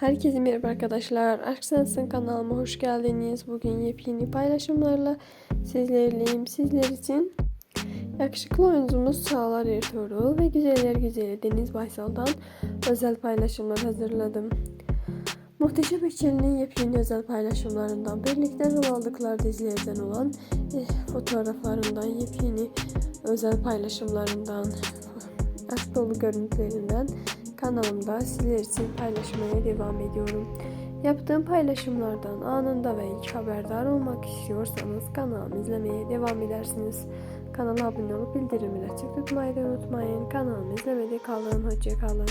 Herkese merhaba arkadaşlar. Aşk Sensin kanalıma hoş geldiniz. Bugün yepyeni paylaşımlarla sizlerleyim. Sizler için yakışıklı oyuncumuz Çağlar Ertuğrul ve güzeller güzeli Deniz Baysal'dan özel paylaşımlar hazırladım. Muhteşem İkili'nin yepyeni özel paylaşımlarından birlikte rol aldıkları dizilerden olan eh, fotoğraflarından yepyeni özel paylaşımlarından aşk dolu görüntülerinden kanalımda sizler için paylaşmaya devam ediyorum. Yaptığım paylaşımlardan anında ve ilk haberdar olmak istiyorsanız kanalımı izlemeye devam edersiniz. Kanala abone olup bildirimleri açık tutmayı da unutmayın. Kanalımı izlemede kalın. Hoşça kalın.